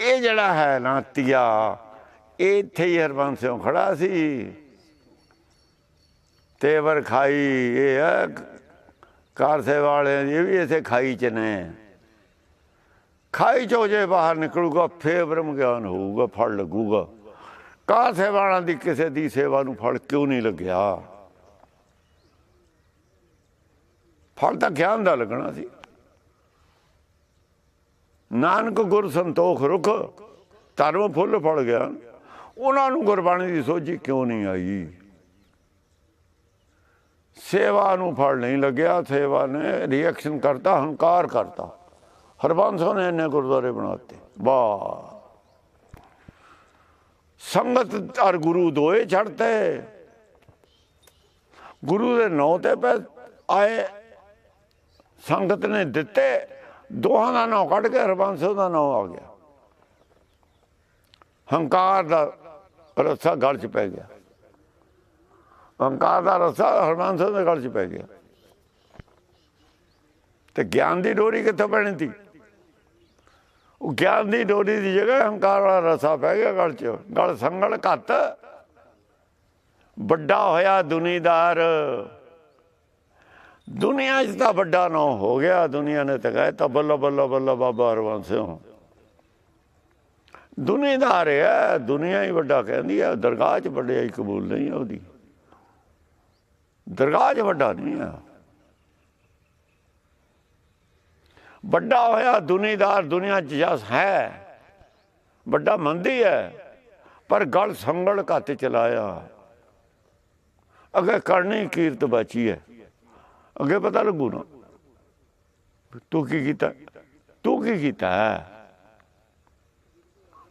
ਇਹ ਜਿਹੜਾ ਹੈ ਨਾ ਤੀਆ, ਇਹ ਇੱਥੇ ਹੀ ਹਰਬੰਸੋਂ ਖੜਾ ਸੀ। ਤੇਵਰ ਖਾਈ, ਇਹ ਹੈ ਕਾਰਸੇ ਵਾਲੇ ਇਹ ਵੀ ਇਥੇ ਖਾਈ ਚ ਨੇ। ਖਾਈ ਚੋਂ ਜੇ ਬਾਹਰ ਨਿਕਲੂਗਾ, ਫੇਰ ਬ੍ਰਹਮ ਗਿਆਨ ਹੋਊਗਾ, ਫਲ ਲੱਗੂਗਾ। ਕਾਰ ਵਾਲਾਂ ਦੀ ਕਿਸੇ ਦੀ ਸੇਵਾ ਨੂੰ ਫਲ ਕਿਉਂ ਨਹੀਂ ਲੱਗਿਆ? ਫਲ ਤਾਂ ਗਿਆਨ ਦਾ ਲੱਗਣਾ ਸੀ। ਨਾਨਕ ਗੁਰ ਸੰਤੋਖ ਰੁਖ ਧਰਮ ਫੁੱਲ ਫੜ ਗਿਆ। ਉਹਨਾਂ ਨੂੰ ਗੁਰਬਾਣੀ ਦੀ ਸੋਝੀ ਕਿਉਂ ਨਹੀਂ ਆਈ? ਸੇਵਾ ਨੂੰ ਫਲ ਨਹੀਂ ਲੱਗਿਆ, ਸੇਵਾ ਨੇ ਰਿਐਕਸ਼ਨ ਕਰਤਾ, ਹੰਕਾਰ ਕਰਤਾ। ਹਰਬੰਸ ਨੇ ਇਹਨੇ ਗੁਰਦੁਆਰੇ ਬਣਾਤੇ ਵਾਹ। ਸੰਗਤ ਔਰ ਗੁਰੂ ਦੋਏ ਛੜਤੇ ਗੁਰੂ ਦੇ ਨਾਂ ਤੇ ਪੈ ਆਏ। ਸੰਗਤ ਨੇ ਦਿੱਤੇ। ਦੋਹਾਂ ਦਾ ਨਾਂ ਕੱਢ ਕੇ ਹਰਬੰਸੋਂ ਦਾ ਨਾਂ ਆ ਗਿਆ। ਹੰਕਾਰ ਦਾ ਰੱਸਾ ਗਲ ਚ ਪੈ ਗਿਆ। ਹੰਕਾਰ ਦਾ ਰੱਸਾ ਹਰਬੰਸੋਂ ਦੇ ਗਲ ਚ ਪੈ ਗਿਆ। ਤੇ ਗਿਆਨ ਦੀ ਡੋਰੀ ਕਿੱਥੋਂ ਪੈਣੀ ਸੀ? ਉਹ ਗਿਆਨ ਦੀ ਡੋਰੀ ਦੀ ਜਗ੍ਹਾ ਹੰਕਾਰ ਵਾਲਾ ਰਸਾ ਪੈ ਗਿਆ ਗਲ ਚ। ਗਲ ਸੰਗਲ ਘੱਟ। ਵੱਡਾ ਹੋਇਆ ਦੁਨੀਦਾਰ। ਦੁਨੀਆ 'ਚ ਤਾਂ ਵੱਡਾ ਨਾ ਹੋ ਗਿਆ, ਦੁਨੀਆ ਨੇ ਤਾਂ ਕਹੇ ਤਾਂ ਬੱਲਾ ਬੱਲਾ ਬੱਲਾ ਬਾਬਾ ਹਰਵੰਸਿਓ ਦੁਨੀਦਾਰ ਹੈ ਦੁਨੀਆ ਹੀ ਵੱਡਾ ਕਹਿੰਦੀ ਹੈ ਦਰਗਾਹ 'ਚ ਵੱਡਿਆਈ ਕਬੂਲ ਨਹੀਂ ਹੈ ਉਹਦੀ। ਦਰਗਾਹ 'ਚ ਵੱਡਾ ਨਹੀਂ ਆ। ਵੱਡਾ ਹੋਇਆ, ਦੁਨੀਦਾਰ ਦੁਨੀਆ 'ਚ ਜਸ ਹੈ। ਵੱਡਾ ਮੰਦੀ ਹੈ, ਪਰ ਗਲ ਸੰਗਲ ਘੱਟ ਚਲਾਇਆ। ਅਗੇ ਕਰਨੀ ਕੀਰਤ ਬਚੀ ਹੈ। ਅੱਗੇ ਪਤਾ ਲੱਗੂ ਨਾ। ਤੂੰ ਕੀ ਕੀਤਾ? ਤੂੰ ਕੀ ਕੀਤਾ?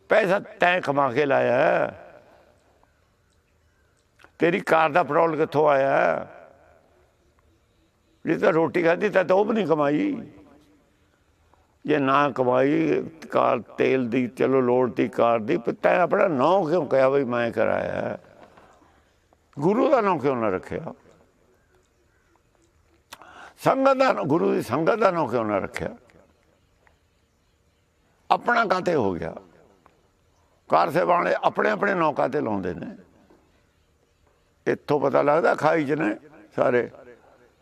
ਪੈਸਾ ਤੈਂ ਕਮਾ ਕੇ ਲਾਇਆ। ਤੇਰੀ ਕਾਰ ਦਾ ਪੈਟਰੋਲ ਕਿੱਥੋਂ ਆਇਆ? ਜੇ ਤਾਂ ਰੋਟੀ ਖਾਧੀ ਤਾਂ ਉਹ ਵੀ ਨਹੀਂ ਕਮਾਈ। ਜੇ ਨਾ ਕਮਾਈ, ਕਾਰ ਤੇਲ ਦੀ, ਚਲੋ ਲੋੜ ਦੀ, ਕਾਰ ਦੀ, ਪਰ ਤੈਂ ਆਪਣਾ ਨਾਂ ਕਿਉਂ ਕਿਹਾ ਬਈ ਮੈਂ ਕਰਾਇਆ? ਗੁਰੂ ਦਾ ਨਾਂ ਕਿਉਂ ਨਾ ਰੱਖਿਆ? ਸੰਗਤ ਦਾ ਗੁਰੂ ਦੀ ਸੰਗਤ ਦਾ ਨਾਂ ਕਿਉਂ ਨਾ ਰੱਖਿਆ? ਆਪਣਾ ਕਾਤੇ ਹੋ ਗਿਆ? ਕਾਰ ਸੇ ਵਾਲੇ ਆਪਣੇ ਆਪਣੇ ਨਾਂ ਕਾਤੇ ਲਾਉਂਦੇ ਨੇ? ਇੱਥੋਂ ਪਤਾ ਲੱਗਦਾ ਖਾਈ ਚ ਨੇ ਸਾਰੇ।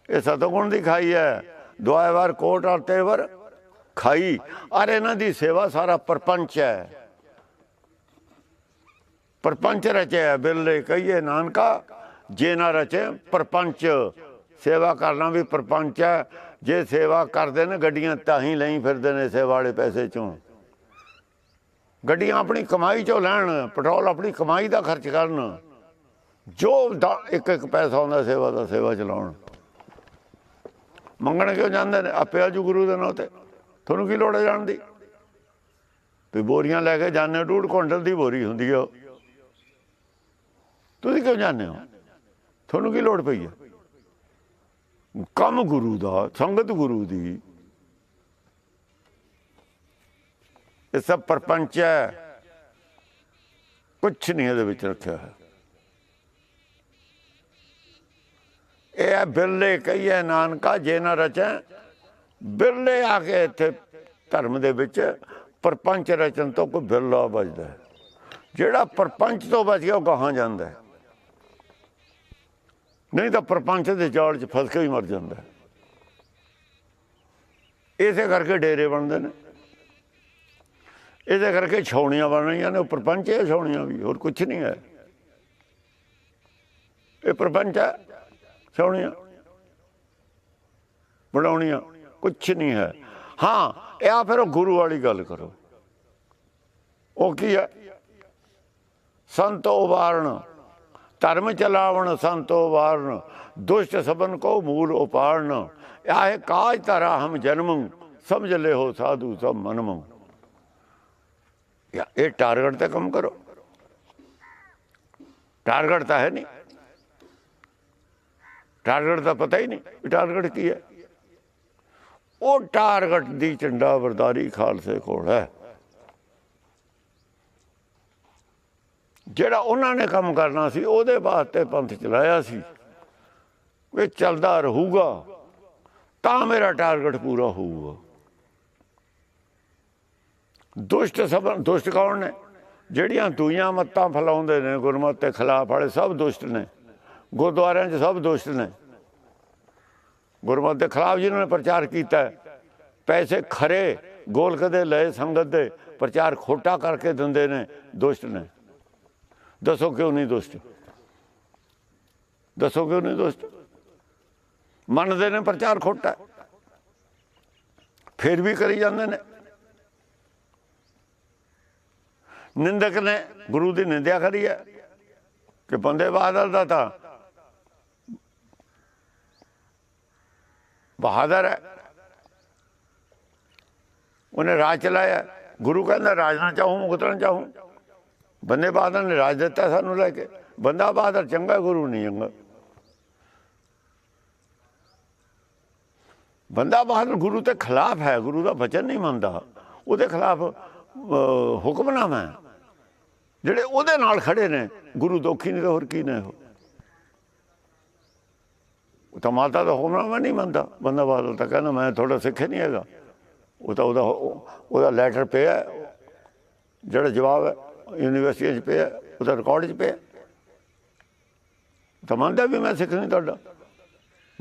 ਇਹ ਸਤਗੁਣ ਦੀ ਖਾਈ ਹੈ। ਦੁਆਇਵਾਰ ਕੋਟ ਔਰ ਤੇਵਰ ਖਾਈ। ਅਰ ਇਹਨਾਂ ਦੀ ਸੇਵਾ ਸਾਰਾ ਪਰਪੰਚ ਹੈ। ਪਰਪੰਚ ਰਚਿਆ ਬਿਰਲੇ ਕਹੀਏ ਨਾਨਕਾ, ਜੇ ਨਾ ਰਚੇ ਪਰਪੰਚ। ਸੇਵਾ ਕਰਨਾ ਵੀ ਪਰਪੰਚ ਹੈ। ਜੇ ਸੇਵਾ ਕਰਦੇ ਨੇ, ਗੱਡੀਆਂ ਤਾਂ ਹੀ ਲਈ ਫਿਰਦੇ ਨੇ ਸੇਵਾ ਵਾਲੇ ਪੈਸੇ ਚੋਂ। ਗੱਡੀਆਂ ਆਪਣੀ ਕਮਾਈ ਚੋਂ ਲੈਣ, ਪੈਟਰੋਲ ਆਪਣੀ ਕਮਾਈ ਦਾ ਖਰਚ ਕਰਨ। ਜੋ ਇੱਕ ਇੱਕ ਪੈਸਾ ਆਉਂਦਾ ਸੇਵਾ ਦਾ ਸੇਵਾ ਚਲਾਉਣ। ਮੰਗਣ ਕਿਉਂ ਜਾਂਦੇ ਨੇ? ਆਪੇ ਆਜੂ ਗੁਰੂ ਦੇ ਨਾਂ ਤੇ। ਤੁਹਾਨੂੰ ਕੀ ਲੋੜ ਹੈ ਜਾਣ ਦੀ? ਵੀ ਬੋਰੀਆਂ ਲੈ ਕੇ ਜਾਂਦੇ ਡੂਢ ਕੁਇੰਟਲ ਦੀ ਬੋਰੀ ਹੁੰਦੀ ਹੈ ਉਹ। ਤੁਸੀਂ ਕਿਉਂ ਜਾਂਦੇ ਹੋ? ਤੁਹਾਨੂੰ ਕੀ ਲੋੜ ਪਈ ਹੈ? ਕੰਮ ਗੁਰੂ ਦਾ ਸੰਗਤ ਗੁਰੂ ਦੀ ਇਹ ਸਭ ਪਰਪੰਚ ਹੈ ਕੁਛ ਨਹੀਂ ਇਹਦੇ ਵਿੱਚ ਰੱਖਿਆ ਹੈ ਇਹ ਹੈ ਬਿਰਲੇ ਕਹੀਏ ਨਾਨਕਾ ਜੇ ਨਾ ਰਚੈ ਬਿਰਲੇ ਆ ਕੇ ਇੱਥੇ ਧਰਮ ਦੇ ਵਿੱਚ ਪਰਪੰਚ ਰਚਨ ਤੋਂ ਕੋਈ ਬਿਰਲਾ ਬਚਦਾ ਜਿਹੜਾ ਪਰਪੰਚ ਤੋਂ ਬਚ ਗਿਆ ਉਹ ਕਹਾਂ ਜਾਂਦਾ ਹੈ ਨਹੀਂ ਤਾਂ ਪਰਪੰਚ ਦੇ ਜਾਲ 'ਚ ਫਸ ਕੇ ਹੀ ਮਰ ਜਾਂਦਾ। ਇਸੇ ਕਰਕੇ ਡੇਰੇ ਬਣਦੇ ਨੇ। ਇਹਦੇ ਕਰਕੇ ਛਾਉਣੀਆਂ ਬਣ ਰਹੀਆਂ ਨੇ। ਉਹ ਪ੍ਰਪੰਚ ਹੈ ਛਾਉਣੀਆਂ ਵੀ, ਹੋਰ ਕੁਝ ਨਹੀਂ ਹੈ। ਇਹ ਪ੍ਰਪੰਚ ਹੈ, ਛਾਉਣੀਆਂ। ਬਣਾਉਣੀਆਂ ਕੁਝ ਨਹੀਂ ਹੈ। ਹਾਂ, ਇਹ ਆ ਫਿਰ ਉਹ ਗੁਰੂ ਵਾਲੀ ਗੱਲ ਕਰੋ। ਉਹ ਕੀ ਹੈ? ਸੰਤੋ ਵਾਰਨ ਧਰਮ ਚਲਾਵਣ ਸੰਤੋ ਵਾਰਨ, ਦੁਸ਼ਟ ਸਬਨ ਕੋ ਮੂਲ ਉਪਾੜਨ। ਆਏ ਕਾਜ ਤਰਾ ਹਮ ਜਨਮ ਸਮਝ ਲੈ ਹੋ ਸਾਧੂ ਸਭ ਮਨਮ ਇਹ ਟਾਰਗੇਟ ਤੇ ਕੰਮ ਕਰੋ। ਟਾਰਗੇਟ ਤਾਂ ਹੈ ਨਹੀਂ। ਟਾਰਗੇਟ ਦਾ ਪਤਾ ਹੀ ਨਹੀਂ ਟਾਰਗੇਟ ਕੀ ਹੈ। ਉਹ ਟਾਰਗੇਟ ਦੀ ਝੰਡਾ ਬਰਦਾਰੀ ਖਾਲਸੇ ਕੋਲ ਹੈ। ਜਿਹੜਾ ਉਹਨਾਂ ਨੇ ਕੰਮ ਕਰਨਾ ਸੀ, ਉਹਦੇ ਵਾਸਤੇ ਪੰਥ ਚਲਾਇਆ ਸੀ ਇਹ ਚੱਲਦਾ ਰਹੂਗਾ, ਤਾਂ ਮੇਰਾ ਟਾਰਗੇਟ ਪੂਰਾ ਹੋਊਗਾ। ਦੁਸ਼ਟ ਸਭ, ਦੁਸ਼ਟ ਕੌਣ ਨੇ? ਜਿਹੜੀਆਂ ਦੂਈਆਂ ਮੱਤਾਂ ਫੈਲਾਉਂਦੇ ਨੇ, ਗੁਰਮਤ ਦੇ ਖਿਲਾਫ ਵਾਲੇ ਸਭ ਦੁਸ਼ਟ ਨੇ, ਗੁਰਦੁਆਰਿਆਂ 'ਚ ਸਭ ਦੁਸ਼ਟ ਨੇ। ਗੁਰਮਤ ਦੇ ਖਿਲਾਫ ਜਿਨ੍ਹਾਂ ਨੇ ਪ੍ਰਚਾਰ ਕੀਤਾ, ਪੈਸੇ ਖਰੇ, ਗੋਲਕ ਦੇ ਲਏ, ਸੰਗਤ ਦੇ ਪ੍ਰਚਾਰ ਖੋਟਾ ਕਰਕੇ ਦਿੰਦੇ ਨੇ, ਦੁਸ਼ਟ ਨੇ। ਦੱਸੋ ਕਿਉਂ ਨਹੀਂ ਦੁਸ਼ਟ ਦੱਸੋ ਕਿਉਂ ਨਹੀਂ ਦੁਸ਼ਟ ਮੰਨਦੇ ਨੇ ਪ੍ਰਚਾਰ ਖੋਟਾ। ਫਿਰ ਵੀ ਕਰੀ ਜਾਂਦੇ ਨੇ। ਨਿੰਦਕ ਨੇ, ਗੁਰੂ ਦੀ ਨਿੰਦਿਆ ਕਰੀ ਹੈ। ਕਿ ਬੰਦੇ ਬਹਾਦਰ ਦਾ ਤਾਂ ਬਹਾਦਰ ਹੈ। ਉਹਨੇ ਰਾਜ ਚਲਾਇਆ। ਗੁਰੂ ਕਹਿੰਦਾ, ਰਾਜ ਨਾ ਚਾਹੂੰ ਮੁਕਤਨਾ ਚਾਹੂੰ। ਬੰਦੇ ਬਾਦਲ ਨੇ ਰਾਜ ਦਿੱਤਾ ਸਾਨੂੰ ਲੈ ਕੇ। ਬੰਦਾ ਬਹਾਦਰ ਚੰਗਾ ਗੁਰੂ ਨਹੀਂ ਚੰਗਾ। ਬੰਦਾ ਬਹਾਦਰ ਗੁਰੂ ਦੇ ਖਿਲਾਫ ਹੈ ਗੁਰੂ ਦਾ ਵਚਨ ਨਹੀਂ ਮੰਨਦਾ। ਉਹਦੇ ਖਿਲਾਫ ਅਹ, ਹੁਕਮਨਾਮਾ ਹੈ। ਜਿਹੜੇ ਉਹਦੇ ਨਾਲ ਖੜੇ ਨੇ ਗੁਰੂ ਦੋਖੀ ਨੇ ਤਾਂ ਹੋਰ ਕੀ ਨੇ ਉਹ? ਤਾਂ ਮਾਤਾ ਦਾ ਹੁਕਮਨਾਮਾ ਨਹੀਂ ਮੰਨਦਾ। ਬੰਦਾ ਬਹਾਦਰ ਤਾਂ ਕਹਿੰਦਾ ਮੈਂ ਤੁਹਾਡਾ ਸਿੱਖ ਨਹੀਂ ਹੈਗਾ। ਉਹ ਤਾਂ ਉਹਦਾ ਉਹਦਾ ਲੈਟਰ ਪਿਆ ਜਿਹੜਾ ਜਵਾਬ ਹੈ ਯੂਨੀਵਰਸਿਟੀਆਂ 'ਚ ਪਿਆ ਹੈ, ਉਹਦਾ ਰਿਕਾਰਡ 'ਚ ਪਿਆ। ਤਾਂ ਮੰਨਦਾ ਵੀ ਮੈਂ ਸਿੱਖ ਨਹੀਂ ਤੁਹਾਡਾ।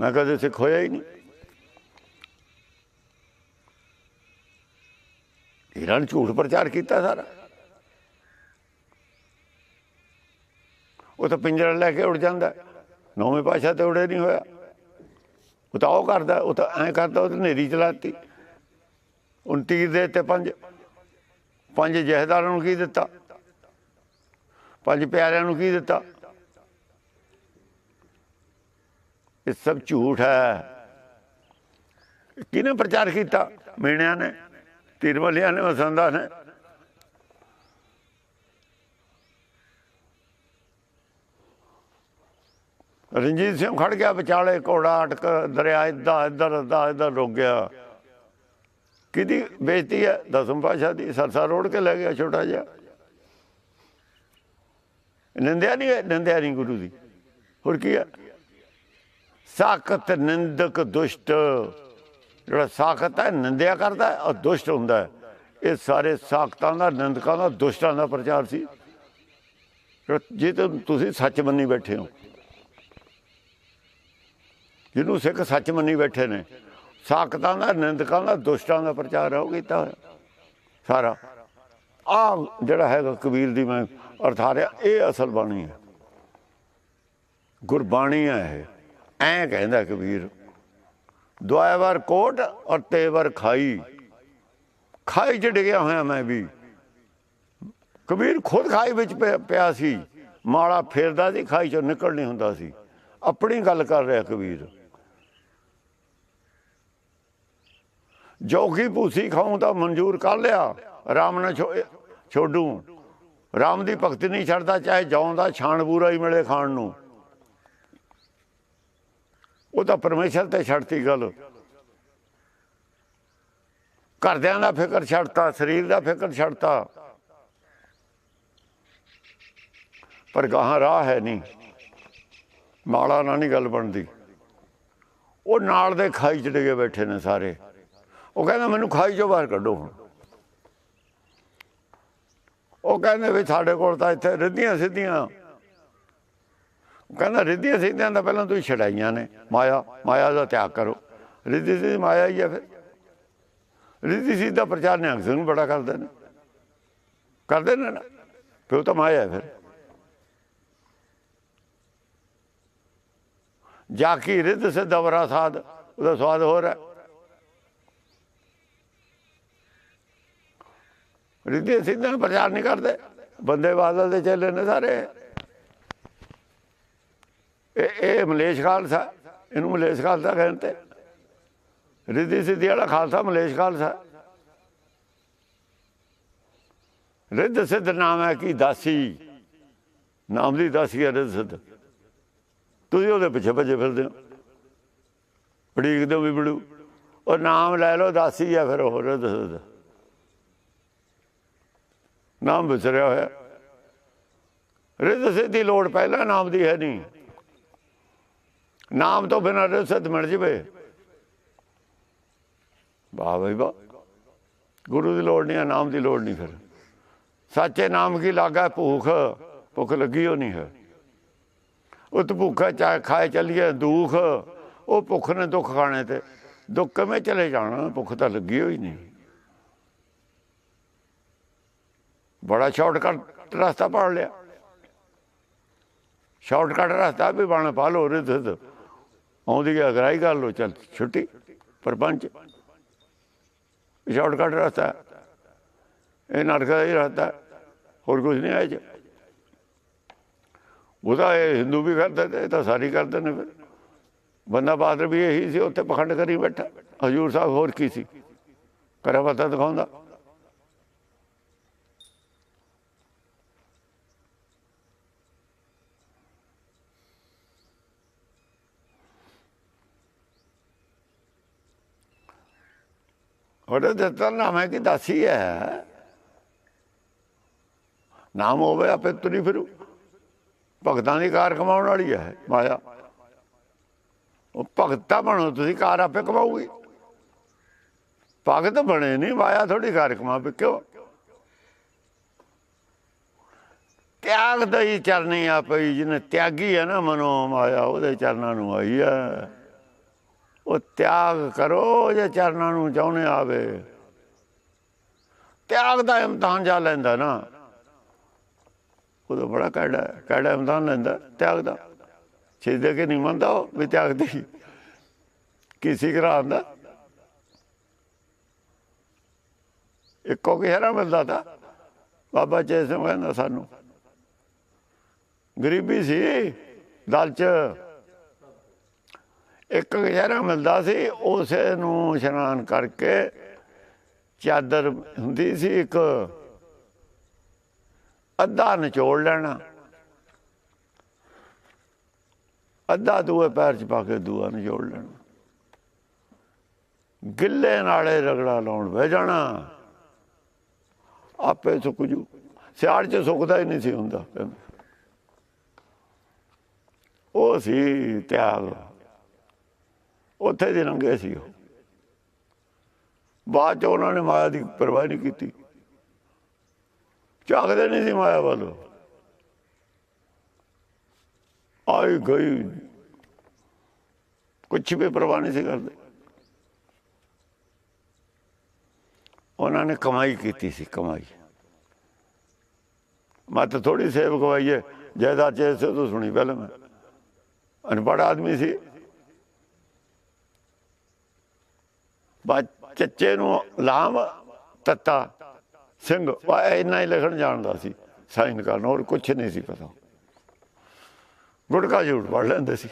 ਮੈਂ ਕਦੇ ਸਿੱਖ ਹੋਇਆ ਹੀ ਨਹੀਂ। ਇਹਨਾਂ ਨੇ ਝੂਠ ਪ੍ਰਚਾਰ ਕੀਤਾ ਸਾਰਾ। ਉਹ ਤਾਂ ਪਿੰਜਰਾ ਲੈ ਕੇ ਉੜ ਜਾਂਦਾ। ਨੌਵੇਂ ਪਾਸ਼ਾ ਤੇ ਉੜੇ ਨਹੀਂ ਹੋਇਆ। ਉਹ ਤਾਂ ਉਹ ਕਰਦਾ ਉਹ ਤਾਂ ਐਂ ਕਰਦਾ ਉਹ ਤਾਂ ਨੇਰੀ ਚਲਾਤੀ। ਉਹਨ ਤੀਰ ਦੇ ਤੇ ਪੰਜ ਪੰਜ ਜਹਦਾਰਾਂ ਨੂੰ ਕੀ ਦਿੱਤਾ? ਪੰਜ ਪਿਆਰਿਆਂ ਨੂੰ ਕੀ ਦਿੱਤਾ? ਇਹ ਸਭ ਝੂਠ ਹੈ। ਕਿਹਨੇ ਪ੍ਰਚਾਰ ਕੀਤਾ? ਮੀਣਿਆਂ ਨੇ, ਤਿਰਵਲਿਆਂ ਨੇ ਵਸੰਦਾ ਨੇ। ਰਣਜੀਤ ਸਿੰਘ ਖੜ ਗਿਆ, ਵਿਚਾਲੇ ਘੋੜਾ ਅਟਕ, ਦਰਿਆ ਇਦਾਂ ਇੱਧਰ ਇੱਦਾਂ ਇੱਧਰ ਰੁਕ ਗਿਆ। ਕਿਹਦੀ ਬੇਇੱਜ਼ਤੀ ਹੈ? ਦਸਮ ਪਾਸ਼ਾ ਦੀ, ਸਰਸਾ ਰੋੜ ਕੇ ਲੈ ਗਿਆ ਛੋਟਾ ਜਿਹਾ। ਨਿੰਦਿਆ ਨਹੀਂ ਨਿੰਦਿਆ ਨਹੀਂ ਗੁਰੂ ਦੀ। ਹੋਰ ਕੀ ਹੈ ਸਾਖਤ ਨਿੰਦਕ ਦੁਸ਼ਟ। ਜਿਹੜਾ ਸਾਖਤ ਹੈ, ਨਿੰਦਿਆ ਕਰਦਾ ਹੈ, ਔਰ ਦੁਸ਼ਟ ਹੁੰਦਾ ਹੈ। ਇਹ ਸਾਰੇ ਸਾਖਤਾਂ ਦਾ, ਨਿੰਦਕਾਂ ਦਾ, ਦੁਸ਼ਟਾਂ ਦਾ ਪ੍ਰਚਾਰ ਸੀ। ਜੇ ਤੁਸੀਂ ਸੱਚ ਮੰਨੀ ਬੈਠੇ ਹੋ। ਜਿਹਨੂੰ ਸਿੱਖ ਸੱਚ ਮੰਨੀ ਬੈਠੇ ਨੇ, ਸਾਖਤਾਂ ਦਾ, ਨਿੰਦਕਾਂ ਦਾ, ਦੁਸ਼ਟਾਂ ਦਾ ਪ੍ਰਚਾਰ ਹੋ ਕੀਤਾ ਹੋਇਆ। ਸਾਰਾ। ਆ ਜਿਹੜਾ ਹੈਗਾ ਕਬੀਰ ਦੀ ਮੈਂ ਅਰਥ ਆ ਇਹ ਅਸਲ ਬਾਣੀ ਹੈ। ਗੁਰਬਾਣੀ ਹੈ ਇਹ। ਐਂ ਕਹਿੰਦਾ ਕਬੀਰ ਦੁਆਇਵਰ ਕੋਟ ਔਰ ਤੇਵਰ ਖਾਈ। ਖਾਈ ਚ ਡਿੱਗਿਆ ਹੋਇਆ ਮੈਂ ਵੀ। ਕਬੀਰ ਖੁਦ ਖਾਈ ਵਿੱਚ ਪਿਆ- ਪਿਆ ਸੀ। ਮਾੜਾ ਫੇਰਦਾ ਸੀ, ਖਾਈ ਚੋਂ ਨਿਕਲ ਨਹੀਂ ਹੁੰਦਾ ਸੀ। ਆਪਣੀ ਗੱਲ ਕਰ ਰਿਹਾ ਕਬੀਰ। ਜੋਗੀ ਭੂਸੀ ਖਾਉਂ ਤਾਂ ਮਨਜ਼ੂਰ ਕਰ ਲਿਆ। ਰਾਮ ਨੇ ਛੋ- ਛੋਡੂ। ਰਾਮ ਦੀ ਭਗਤੀ ਨਹੀਂ ਛੱਡਦਾ, ਚਾਹੇ ਜੌਂ ਦਾ ਛਾਣ ਬੂਰਾ ਹੀ ਮਿਲੇ ਖਾਣ ਨੂੰ। ਉਹ ਤਾਂ ਪਰਮੇਸ਼ਰ ਤੇ ਛੱਡਤੀ ਗੱਲ। ਘਰਦਿਆਂ ਦਾ ਫਿਕਰ ਛੱਡਤਾ, ਸਰੀਰ ਦਾ ਫਿਕਰ ਛੱਡਤਾ। ਪਰ ਗਾਹਾਂ ਰਾਹ ਹੈ ਨਹੀਂ। ਮਾਲਾ ਨਾਲ ਨਹੀਂ ਗੱਲ ਬਣਦੀ। ਉਹ ਨਾਲ ਦੇ ਖਾਈ ਚ ਡਿੱਗੇ ਬੈਠੇ ਨੇ ਸਾਰੇ। ਉਹ ਕਹਿੰਦਾ, ਮੈਨੂੰ ਖਾਈ ਚੋਂ ਬਾਹਰ ਕੱਢੋ ਹੁਣ। ਉਹ ਕਹਿੰਦੇ ਵੀ ਸਾਡੇ ਕੋਲ ਤਾਂ ਇੱਥੇ ਰਿੱਧੀਆਂ ਸਿੱਧੀਆਂ। ਉਹ ਕਹਿੰਦਾ ਰਿੱਧੀਆਂ ਸਿੱਧੀਆਂ ਤਾਂ ਪਹਿਲਾਂ ਤੁਸੀਂ ਛਡਾਈਆਂ ਨੇ। ਮਾਇਆ ਮਾਇਆ ਦਾ ਤਿਆਗ ਕਰੋ। ਰਿੱਧੀ ਸਿੱਧੀ ਮਾਇਆ ਹੀ ਹੈ ਫਿਰ। ਰਿੱਧੀ ਸਿੱਧਾ ਪ੍ਰਚਾਰ ਨਿਹੰਗ ਸਿੰਘ ਨੂੰ ਬੜਾ ਕਰਦੇ ਨੇ। ਕਰਦੇ ਨੇ ਨਾ। ਫਿਰ ਉਹ ਤਾਂ ਮਾਇਆ ਹੈ ਫਿਰ। ਜਾ ਕੀ ਰਿੱਧ ਸਿੱਧਾ ਵਰਾ ਸਾਧ, ਉਹਦਾ ਸਵਾਦ ਹੋਰ ਹੈ। ਰਿੱਧੀ ਸਿੱਧਾ ਪ੍ਰਚਾਰ ਨਹੀਂ ਕਰਦੇ। ਬੰਦੇ ਬਾਦਲ ਦੇ ਚੱਲੇ ਨੇ ਸਾਰੇ। ਇਹ ਇਹ ਮਲੇਸ਼ ਖਾਲਸਾ, ਇਹਨੂੰ ਮਲੇਸ਼ ਖਾਲਸਾ ਕਹਿੰਦੇ। ਰਿੱਧੀ ਸਿੱਧੀ ਵਾਲਾ ਖਾਲਸਾ ਮਲੇਸ਼ ਖਾਲਸਾ। ਰਿੱਧ ਸਿੱਧ ਨਾਮ ਹੈ ਕੀ? ਦਾਸੀ। ਨਾਮ ਦੀ ਦਾਸੀ ਹੈ ਰਿੱਧ ਸਿੱਧ। ਤੁਸੀਂ ਉਹਦੇ ਪਿੱਛੇ ਭੱਜੇ ਫਿਰਦੇ ਹੋ। ਉਡੀਕਦੇ ਹੋ ਵੀ ਬੜੂ। ਉਹ ਨਾਮ ਲੈ ਲਓ, ਦਾਸੀ ਹੈ ਫਿਰ ਉਹ ਰਿੱਧ ਸਿੱਧ। ਨਾਮ ਵਿਚਰਿਆ ਹੋਇਆ। ਰਿੱਧ ਸਿੱਧ ਦੀ ਲੋੜ ਪਹਿਲਾਂ ਨਾਮ ਦੀ ਹੈ ਨਹੀਂ। ਨਾਮ ਤੋਂ ਬਿਨਾਂ ਰਿੱਧ ਸਿੱਧ ਮਿਲ ਜਵੇ। ਵਾਹ ਬਈ ਵਾਹ। ਗੁਰੂ ਦੀ ਲੋੜ ਨਹੀਂ ਹੈ, ਨਾਮ ਦੀ ਲੋੜ ਨਹੀਂ ਫਿਰ। ਸੱਚੇ ਨਾਮ ਕੀ ਲਾਗਾ ਭੂਖ? ਭੁੱਖ ਲੱਗੀ ਹੋ ਨਹੀਂ ਹੈ। ਉਹ ਤਾਂ ਭੁੱਖਾ ਚਾਹੇ ਖਾਏ ਚੱਲੀਏ ਦੁੱਖ। ਉਹ ਭੁੱਖ ਨੇ ਦੁੱਖ ਖਾਣੇ ਤੇ। ਦੁੱਖ ਕਿਵੇਂ ਚਲੇ ਜਾਣਾ? ਭੁੱਖ ਤਾਂ ਲੱਗੀ ਹੋਈ ਨਹੀਂ। ਬੜਾ ਸ਼ਾਰਟਕਟ ਰਸਤਾ ਪਾ ਲਿਆ। ਸ਼ਾਰਟਕਟ ਰਸਤਾ ਵੀ ਬਣ ਪਾ ਲੋ ਰਿਤ ਆਉਂਦੀ ਹੈ ਅਗਰਾਈ ਕਰ ਲੋ ਚੱਲ ਛੁੱਟੀ, ਪਰਪੰਚ। ਸ਼ਾਰਟਕਟ ਰਸਤਾ। ਇਹ ਨਰਕ ਦਾ ਹੀ ਰਸਤਾ। ਹੋਰ ਕੁਝ ਨਹੀਂ ਹੈ ਜੀ। ਉਹਦਾ ਇਹ ਹਿੰਦੂ ਵੀ ਕਰਦੇ ਤੇ ਇਹ ਤਾਂ ਸਾਰੀ ਕਰਦੇ ਨੇ ਫਿਰ। ਬੰਦਾ ਬਹਾਦਰ ਵੀ ਇਹੀ ਸੀ, ਉੱਥੇ ਪਖੰਡ ਕਰੀ ਬੈਠਾ। ਹਜੂਰ ਸਾਹਿਬ ਹੋਰ ਕੀ ਸੀ? ਕਰਿਆ ਪਤਾ ਦਿਖਾਉਂਦਾ। ਉਹਦੇ ਦਿੱਤਾ ਨਾਮ ਹੈ ਕਿ ਦਾਸੀ ਹੈ? ਨਾਮ ਹੋਵੇ ਆਪੇ ਤੁਰੀ ਫਿਰੂ। ਭਗਤਾਂ ਦੀ ਕਾਰ ਕਮਾਉਣ ਵਾਲੀ ਹੈ, ਮਾਇਆ। ਉਹ ਭਗਤਾ ਬਣੋ, ਤੁਸੀਂ ਕਾਰ ਆਪੇ ਕਮਾਊਗੀ ਭਗਤ ਬਣੇ ਨਹੀਂ, ਮਾਇਆ ਥੋੜੀ ਕਾਰ ਕਮਾਵੇ ਕਿਉਂ? ਤਿਆਗ ਦਾ ਹੀ ਚਰਨੀ ਆਪਈ ਜਿਹਨੇ ਤਿਆਗੀ ਹੈ ਨਾ ਮਨੋ ਮਾਇਆ, ਉਹਦੇ ਚਰਨਾਂ ਨੂੰ ਆਈ ਹੈ। ਉਹ ਤਿਆਗ ਕਰੋ ਜੇ ਚਰਨਾਂ ਨੂੰ ਚਾਹੁੰਦੇ ਆਵੇ। ਤਿਆਗ ਦਾ ਇਮਤਿਹਾਨ ਜਾ ਲੈਂਦਾ ਨਾ। ਉਹਦਾ ਬੜਾ ਕਾੜਾ ਕਾੜਾ ਇਮਤਿਹਾਨ ਲੈਂਦਾ, ਤਿਆਗ ਦਾ। ਛੇਦੇ ਕੇ ਨਹੀਂ ਮੰਨਦਾ ਉਹ ਵੀ ਤਿਆਗ ਦੀ। ਕਿਸੇ ਕਰਾਂਦਾ ਇੱਕੋ ਘੇਰਾ ਮਿਲਦਾ ਤਾ। ਬਾਬਾ ਚੇ ਸਿੰਘ ਕਹਿੰਦਾ ਸਾਨੂੰ, ਗਰੀਬੀ ਸੀ, ਦਲ ਚ। ਇੱਕ ਘੇਰਾ ਮਿਲਦਾ ਸੀ, ਉਸੇ ਨੂੰ ਇਸ਼ਨਾਨ ਕਰਕੇ ਚਾਦਰ ਹੁੰਦੀ ਸੀ ਇੱਕ, ਅੱਧਾ ਨਿਚੋੜ ਲੈਣਾ। ਅੱਧਾ ਦੂਏ ਪੈਰ ਚ ਪਾ ਕੇ ਦੂਆ ਨਿਚੋੜ ਲੈਣਾ। ਗਿੱਲੇ ਨਾਲੇ ਰਗੜਾ ਲਾਉਣ ਬਹਿ ਜਾਣਾ। ਆਪੇ ਸੁੱਕ ਜੂ। ਸਿਆੜ ਚ ਸੁੱਕਦਾ ਹੀ ਨਹੀਂ ਸੀ ਹੁੰਦਾ। ਉਹ ਸੀ ਤਿਆਗ। ਉੱਥੇ ਦੇ ਰੰਗੇ ਸੀ ਉਹ। ਬਾਅਦ ਚ ਉਹਨਾਂ ਨੇ ਮਾਇਆ ਦੀ ਪਰਵਾਹ ਨਹੀਂ ਕੀਤੀ। ਝਾਕਦੇ ਨਹੀਂ ਸੀ ਮਾਇਆ ਵੱਲ। ਆਈ ਗਈ। ਕੁਛ ਵੀ ਪਰਵਾਹ ਨਹੀਂ ਸੀ ਕਰਦੇ। ਉਹਨਾਂ ਨੇ ਕਮਾਈ ਕੀਤੀ ਸੀ, ਕਮਾਈ। ਮਤ ਥੋੜੀ ਸੇਵ ਕਵਾਈਏ ਜੈਦਾ ਚੇ ਸੇ ਤੋਂ ਸੁਣੀ ਪਹਿਲਾਂ ਮੈਂ। ਅਨਪੜ੍ਹ ਆਦਮੀ ਸੀ। ਬਾ ਚੱਚੇ ਨੂੰ ਲਾਮ ਤੱਤਾ ਸਿੰਘ ਵਾ ਇੰਨਾ ਹੀ ਲਿਖਣ ਜਾਣਦਾ ਸੀ, ਸਾਈਨ ਕਰਨ, ਹੋਰ ਕੁਝ ਨਹੀਂ ਸੀ ਪਤਾ। ਗੁਟਕਾ ਝੂਠ ਪੜ ਲੈਂਦੇ ਸੀ।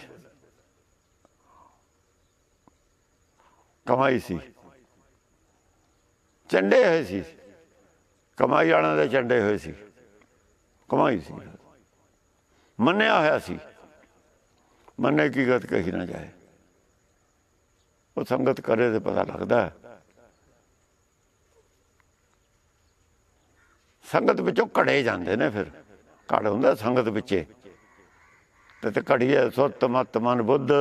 ਕਮਾਈ ਸੀ। ਚੰਡੇ ਹੋਏ ਸੀ। ਕਮਾਈ ਵਾਲਿਆਂ ਦੇ ਚੰਡੇ ਹੋਏ ਸੀ। ਕਮਾਈ ਸੀ। ਮੰਨਿਆ ਹੋਇਆ ਸੀ। ਮੰਨੇ ਕੀ ਗਤ ਕਹੀ ਨਾ ਜਾਏ। ਉਹ ਸੰਗਤ ਕਰੇ ਤੇ ਪਤਾ ਲੱਗਦਾ ਸੰਗਤ ਵਿੱਚੋਂ ਘੜੇ ਜਾਂਦੇ ਨੇ ਫਿਰ ਘੜ ਹੁੰਦਾ ਸੰਗਤ ਵਿੱਚੇ ਤੇ ਤੇ ਘੜੀਏ ਸੁਰਤ ਮਤ ਮਨ ਬੁੱਧ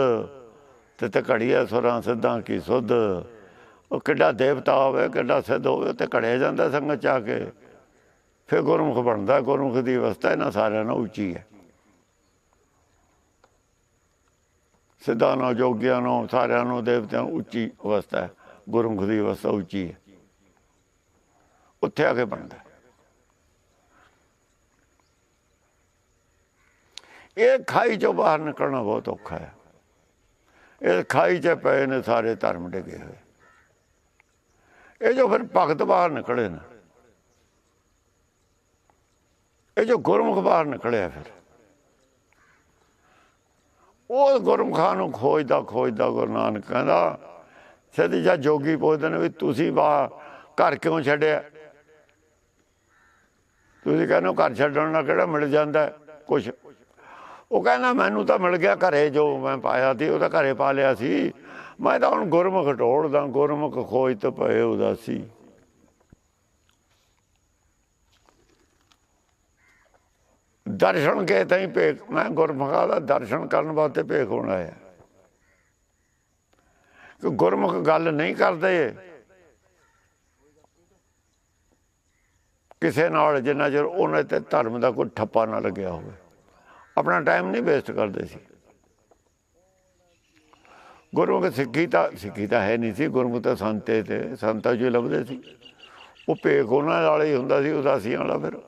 ਤੇ ਤੇ ਘੜੀਏ ਸੁਰਾਂ ਸਿੱਧਾਂ ਕੀ ਸੁਧ ਉਹ ਕਿੱਡਾ ਦੇਵਤਾ ਹੋਵੇ ਕਿੱਡਾ ਸਿੱਧ ਹੋਵੇ ਤੇ ਘੜੇ ਜਾਂਦਾ ਸੰਗਤ ਚ ਆ ਕੇ ਫਿਰ ਗੁਰਮੁਖ ਬਣਦਾ ਗੁਰਮੁਖ ਦੀ ਅਵਸਥਾ ਇਹਨਾਂ ਸਾਰਿਆਂ ਨਾਲ ਉੱਚੀ ਹੈ ਸਿੱਧਾਂ ਨੂੰ ਜੋਗੀਆਂ ਨੂੰ ਸਾਰਿਆਂ ਨੂੰ ਦੇਵਤਿਆਂ ਨੂੰ ਉੱਚੀ ਅਵਸਥਾ ਹੈ, ਗੁਰਮੁਖ ਦੀ ਅਵਸਥਾ ਉੱਚੀ ਹੈ। ਉੱਥੇ ਆ ਕੇ ਬਣਦਾ ਇਹ ਖਾਈ ਚੋਂ ਬਾਹਰ ਨਿਕਲਣਾ ਬਹੁਤ ਔਖਾ ਹੈ। ਇਹ ਖਾਈ ਚ ਪਏ ਨੇ ਸਾਰੇ ਧਰਮ ਡਿਗੇ ਹੋਏ। ਇਹ ਜੋ ਫਿਰ ਭਗਤ ਬਾਹਰ ਨਿਕਲੇ ਨਾ, ਇਹ ਜੋ ਗੁਰਮੁਖ ਬਾਹਰ ਨਿਕਲਿਆ ਫਿਰ ਉਹ ਗੁਰਮੁਖਾਂ ਨੂੰ ਖੋਜਦਾ ਖੋਜਦਾ ਗੁਰੂ ਨਾਨਕ, ਕਹਿੰਦਾ ਸਦੀ ਜਾਂ ਜੋਗੀ ਪੁੱਛਦੇ ਨੇ ਵੀ ਤੁਸੀਂ ਬਾ ਘਰ ਕਿਉਂ ਛੱਡਿਆ? ਤੁਸੀਂ ਕਹਿੰਦੇ ਹੋ ਘਰ ਛੱਡਣ ਨਾਲ ਕਿਹੜਾ ਮਿਲ ਜਾਂਦਾ ਕੁਝ ਉਹ ਕਹਿੰਦਾ, ਮੈਨੂੰ ਤਾਂ ਮਿਲ ਗਿਆ ਘਰੇ ਜੋ ਮੈਂ ਪਾਇਆ ਸੀ, ਉਹ ਤਾਂ ਘਰੇ ਪਾ ਲਿਆ ਸੀ। ਮੈਂ ਤਾਂ ਹੁਣ ਗੁਰਮੁਖ ਢੋੜਦਾ ਗੁਰਮੁਖ ਖੋਜ ਤੇ ਪਏ ਉਦਾਸੀ। ਦਰਸ਼ਨ ਕੇ ਤਈ ਭੇਖ, ਮੈਂ ਗੁਰਮੁਖਾ ਦਾ ਦਰਸ਼ਨ ਕਰਨ ਵਾਸਤੇ ਭੇਖ ਹੋਣਾ ਹੈ। ਕਿ ਗੁਰਮੁਖ ਗੱਲ ਨਹੀਂ ਕਰਦੇ। ਕਿਸੇ ਨਾਲ ਜਿੰਨਾ ਚਿਰ ਉਹਨਾਂ ਤੇ ਧਰਮ ਦਾ ਕੋਈ ਠੱਪਾ ਨਾ ਲੱਗਿਆ ਹੋਵੇ। ਆਪਣਾ ਟਾਈਮ ਨਹੀਂ ਵੇਸਟ ਕਰਦੇ ਸੀ। ਗੁਰਮੁਖ ਸਿੱਖੀ ਤਾਂ ਸਿੱਖੀ ਤਾਂ ਹੈ ਨਹੀਂ ਸੀ। ਗੁਰਮੁਖ ਤਾਂ ਸੰਤੇ ਤੇ, ਸੰਤਾਂ ਜੋ ਲੱਭਦੇ ਸੀ। ਉਹ ਭੇਖ ਉਹਨਾਂ ਨਾਲ ਹੀ ਹੁੰਦਾ ਸੀ, ਉਦਾਸੀਆਂ ਵਾਲਾ ਫਿਰ।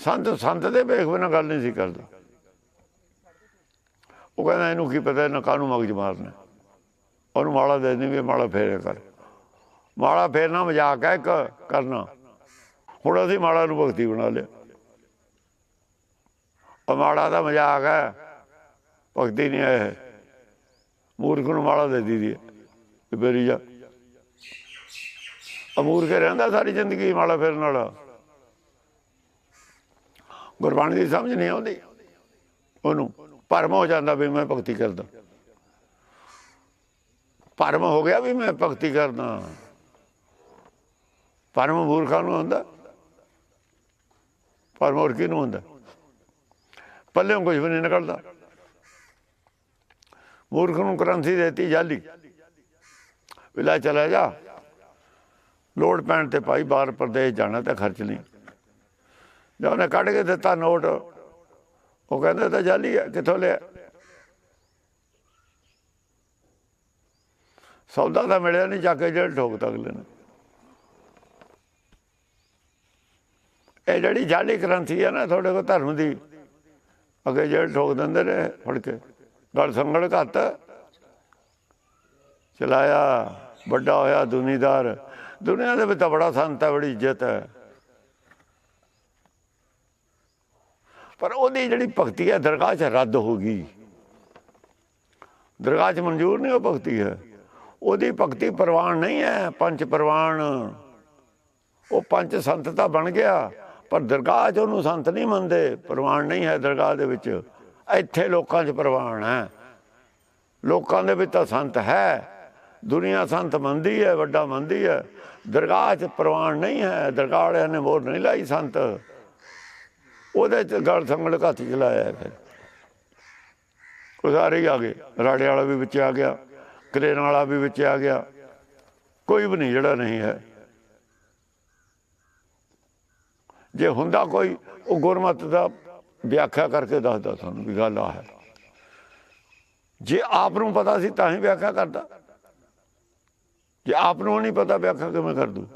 ਸੰਤ ਸੰਤ ਦੇ ਵੇਖ ਬਿਨਾਂ ਗੱਲ ਨਹੀਂ ਸੀ ਕਰਦਾ। ਉਹ ਕਹਿੰਦਾ, ਇਹਨੂੰ ਕੀ ਪਤਾ, ਇਹਨਾਂ ਕਾਹਨੂੰ ਮਗਜ ਮਾਰਨਾ? ਉਹਨੂੰ ਮਾਲਾ ਦੇ ਦੇਣੀ ਵੀ ਮਾਲਾ ਫੇਰੇ ਕਰ। ਮਾਲਾ ਫੇਰਨਾ, ਮਜ਼ਾਕ ਹੈ ਇੱਕ ਕਰਨਾ। ਹੁਣ ਅਸੀਂ ਮਾਲਾ ਨੂੰ ਭਗਤੀ ਬਣਾ ਲਿਆ। ਉਹ ਮਾਲਾ ਦਾ ਮਜ਼ਾਕ ਹੈ, ਭਗਤੀ ਨਹੀਂ ਹੈ ਮੂਰਖ ਨੂੰ ਮਾਲਾ ਦੇ ਦਿੱਤੀ ਹੈ। ਬੇਰੀ ਜਾ। ਅਮੂਰ ਰਹਿੰਦਾ ਸਾਰੀ ਜ਼ਿੰਦਗੀ ਮਾਲਾ ਫੇਰਨ ਵਾਲਾ। ਗੁਰਬਾਣੀ ਦੀ ਸਮਝ ਨਹੀਂ ਆਉਂਦੀ। ਉਹਨੂੰ ਭਰਮ ਹੋ ਜਾਂਦਾ ਵੀ ਮੈਂ ਭਗਤੀ ਕਰਦਾ। ਭਰਮ ਹੋ ਗਿਆ ਵੀ ਮੈਂ ਭਗਤੀ ਕਰਦਾ। ਭਰਮ ਮੂਰਖਾਂ ਨੂੰ ਹੁੰਦਾ। ਭਰਮ ਹੋਰ ਕਿਹਨੂੰ ਹੁੰਦਾ? ਪੱਲਿਓਂ ਕੁਝ ਵੀ ਨਹੀਂ ਨਿਕਲਦਾ। ਮੂਰਖ ਨੂੰ ਕਰੰਸੀ ਦੇਤੀ ਜਾਲੀ। ਵਿਲਾ ਚਲਾ ਜਾ। ਲੋੜ ਪੈਣ ਤੇ ਭਾਈ ਬਾਹਰ ਪ੍ਰਦੇਸ਼ ਜਾਣਾ ਤਾਂ ਖਰਚ ਨਹੀਂ। ਜਦ ਉਹਨੇ ਕੱਢ ਕੇ ਦਿੱਤਾ ਨੋਟ। ਉਹ ਕਹਿੰਦੇ ਤਾਂ ਜਾਲੀ ਹੈ, ਕਿੱਥੋਂ ਲਿਆ? ਸੌਦਾ ਤਾਂ ਮਿਲਿਆ ਨਹੀਂ ਜਾ ਕੇ ਜੇਲ੍ਹ ਠੋਕ ਤੱਕ ਲੈਣਾ ਇਹ ਜਿਹੜੀ ਜਾਲੀ ਕਰੰਸੀ ਹੈ ਨਾ, ਤੁਹਾਡੇ ਕੋਲ ਧਰਮ ਦੀ, ਅੱਗੇ ਜੇਲ੍ਹ ਠੋਕ ਦਿੰਦੇ ਨੇ ਫੜ ਕੇ। ਗਲ ਸੰਗੜ ਘੱਟ, ਚਲਾਇਆ, ਵੱਡਾ ਹੋਇਆ ਦੁਨੀਦਾਰ। ਦੁਨੀਆ ਦੇ ਵਿੱਚ ਤਾਂ ਬੜਾ ਸੰਤ ਹੈ, ਬੜੀ ਇੱਜ਼ਤ ਹੈ। ਪਰ ਉਹਦੀ ਜਿਹੜੀ ਭਗਤੀ ਹੈ, ਦਰਗਾਹ 'ਚ ਰੱਦ ਹੋ ਗਈ। ਦਰਗਾਹ 'ਚ ਮਨਜ਼ੂਰ ਨਹੀਂ ਉਹ ਭਗਤੀ ਹੈ। ਉਹਦੀ ਭਗਤੀ ਪ੍ਰਵਾਨ ਨਹੀਂ ਹੈ, ਪੰਜ ਪ੍ਰਵਾਨ। ਉਹ ਪੰਜ ਸੰਤ ਤਾਂ ਬਣ ਗਿਆ, ਪਰ ਦਰਗਾਹ 'ਚ ਉਹਨੂੰ ਸੰਤ ਨਹੀਂ ਮੰਨਦੇ। ਪ੍ਰਵਾਨ ਨਹੀਂ ਹੈ ਦਰਗਾਹ ਦੇ ਵਿੱਚ। ਇੱਥੇ ਲੋਕਾਂ 'ਚ ਪ੍ਰਵਾਨ ਹੈ। ਲੋਕਾਂ ਦੇ ਵਿੱਚ ਤਾਂ ਸੰਤ ਹੈ। ਦੁਨੀਆ ਸੰਤ ਮੰਨਦੀ ਹੈ, ਵੱਡਾ ਮੰਨਦੀ ਹੈ। ਦਰਗਾਹ 'ਚ ਪ੍ਰਵਾਨ ਨਹੀਂ ਹੈ। ਦਰਗਾਹ ਵਾਲਿਆਂ ਨੇ ਮੋਹਰ ਨਹੀਂ ਲਾਈ ਸੰਤ। ਉਹਦੇ 'ਚ ਗਲ ਸੰਗਲ ਘੱਟ ਚਲਾਇਆ ਹੈ ਫਿਰ। ਉਹ ਸਾਰੇ ਹੀ ਆ ਗਏ। ਰਾੜੇ ਵਾਲਾ ਵੀ ਵਿੱਚ ਆ ਗਿਆ, ਕਰੇਨ ਵਾਲਾ ਵੀ ਵਿੱਚ ਆ ਗਿਆ। ਕੋਈ ਵੀ ਨਹੀਂ, ਜਿਹੜਾ ਨਹੀਂ ਹੈ। ਜੇ ਹੁੰਦਾ ਕੋਈ, ਉਹ ਗੁਰਮਤ ਦਾ ਵਿਆਖਿਆ ਕਰਕੇ ਦੱਸਦਾ ਤੁਹਾਨੂੰ ਵੀ ਗੱਲ ਆ ਹੈ। ਜੇ ਆਪ ਨੂੰ ਪਤਾ ਸੀ ਤਾਂ ਹੀ ਵਿਆਖਿਆ ਕਰਦਾ। ਜੇ ਆਪ ਨੂੰ ਨਹੀਂ ਪਤਾ, ਵਿਆਖਿਆ ਕਿਵੇਂ ਕਰ ਦੂ?